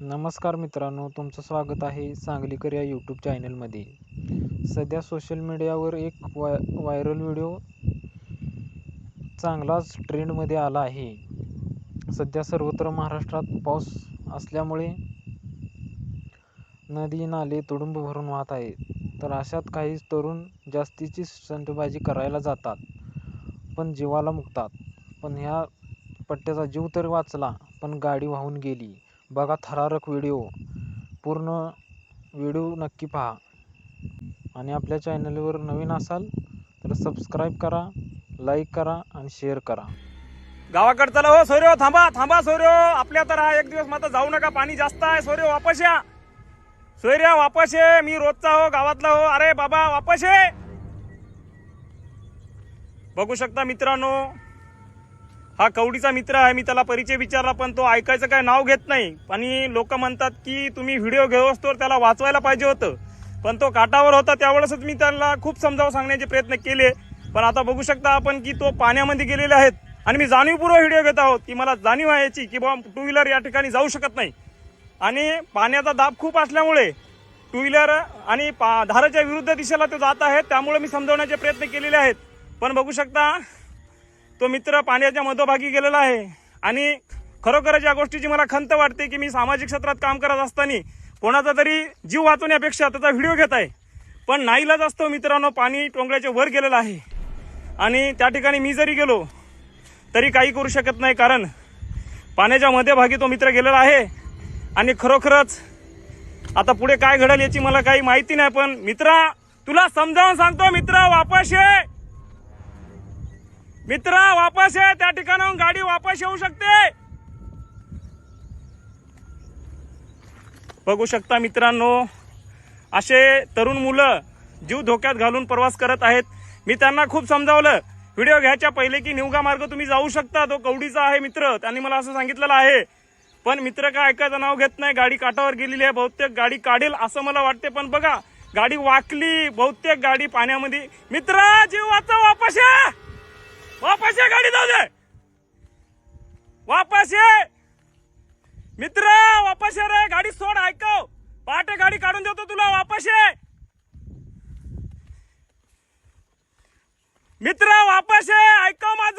नमस्कार मित्रांनो तुमचं स्वागत आहे सांगलीकर या यूट्यूब चॅनलमध्ये सध्या सोशल मीडियावर एक वाय व्हायरल व्हिडिओ चांगलाच ट्रेंडमध्ये आला आहे. सध्या सर्वत्र महाराष्ट्रात पाऊस असल्यामुळे नदी नाले तुडुंब भरून वाहत आहेत. तर अशात काही तरुण जास्तीची संतबाजी करायला जातात पण जीवाला मुकतात. पण ह्या पट्ट्याचा जीव तर वाचला पण गाडी वाहून गेली. बघा थरारक व्हिडिओ. पूर्ण व्हिडिओ नक्की पहा. आणि आपल्या चॅनलवर नवीन असाल तर सबस्क्राईब करा लाईक करा आणि शेअर करा. गावाकडे चला हो सोर्यो हो, थांबा थांबा सोर्यो हो. आपल्या तर हा एक दिवस मात्र जाऊ नका पाणी जास्त आहे सोर्यो हो, वापस या. सोयऱ्या वापस ये. मी रोजचा हो गावातला हो. अरे बाबा वापस ये. बघू शकता मित्रांनो हा कवडीचा मित्र आहे मी त्याला परिचय विचारला पण तो ऐकायचं काय नाव घेत नाही. आणि लोक म्हणतात की तुम्ही व्हिडिओ घेऊस तर त्याला वाचवायला पाहिजे होतं. पण तो काटावर होता त्यावेळेसच मी त्याला खूप समजावून सांगण्याचे प्रयत्न केले. पण आता बघू शकता आपण की तो पाण्यामध्ये गेलेले आहेत. आणि मी जाणीवपूर्वक व्हिडिओ घेत आहोत की मला जाणीव आहे याची की बाबा टू व्हीलर या ठिकाणी जाऊ शकत नाही. आणि पाण्याचा दाब खूप असल्यामुळे टू व्हीलर आणि पा- धाराच्या विरुद्ध दिशेला ते जात आहेत त्यामुळे मी समजवण्याचे प्रयत्न केलेले आहेत. पण बघू शकता तो मित्र पाण्याच्या मधोभागी गेलेला आहे. आणि खरोखरच या गोष्टीची मला खंत वाटते की मी सामाजिक क्षेत्रात काम करत असताना कोणाचा तरी जीव वाचवण्यापेक्षा त्याचा व्हिडिओ घेत आहे. पण नाईलाच असतो मित्रांनो पाणी टोंगळ्याच्या वर गेलेलं आहे. आणि त्या ठिकाणी मी जरी गेलो तरी काही करू शकत नाही कारण पाण्याच्या मध्यभागी तो मित्र गेलेला आहे. आणि खरोखरच आता पुढे काय घडेल याची मला काही माहिती नाही पण मित्रा तुला समजावून सांगतो मित्र वापस ये! मित्र वापस ये. त्या ठिकाणाहून गाडी वापस येऊ शकते. बघू शकता मित्रांनो असे तरुण मुलं जीव धोक्यात घालून प्रवास करत आहेत. मी त्यांना खूप समजावलं. व्हिडिओ घ्यायच्या पहिले की निवगा मार्ग तुम्ही जाऊ शकता. तो कवडीचा आहे मित्र. त्यांनी मला असं सांगितलेलं आहे. पण मित्र काय ऐकायचं नाव घेत नाही. गाडी काठावर गेलेली आहे. बहुतेक गाडी काढेल असं मला वाटते. पण बघा गाडी वाकली. बहुतेक गाडी पाण्यामध्ये. मित्र जीव वाचा वापस या. जाऊ दे वापस ये. मित्र वापस ये रे. गाडी सोड ऐकव पहाटे गाडी काढून देतो तुला. वापस ये. मित्र वापस ये. ऐकव माझ.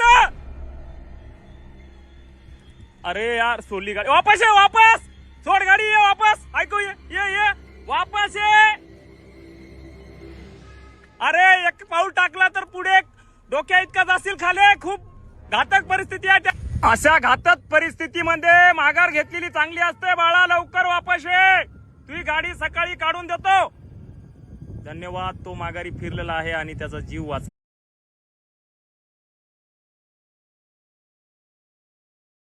अरे यार सोडली गाडी. वापस ये वापस. सोड गाडी ये वापस. ऐकू ये ये ये. वापस ये. अरे एक पाऊल टाकला तर पुढे डोक्या इतका जाशील खाले. खूप घातक परिस्थिती आहे त्या- अशा घातक परिस्थितीमध्ये माघार घेतलेली चांगली असते. बाळा लवकर वापस ये. तुझी गाडी सकाळी काढून देतो. धन्यवाद. तो माघारी फिरलेला आहे आणि त्याचा जीव वाच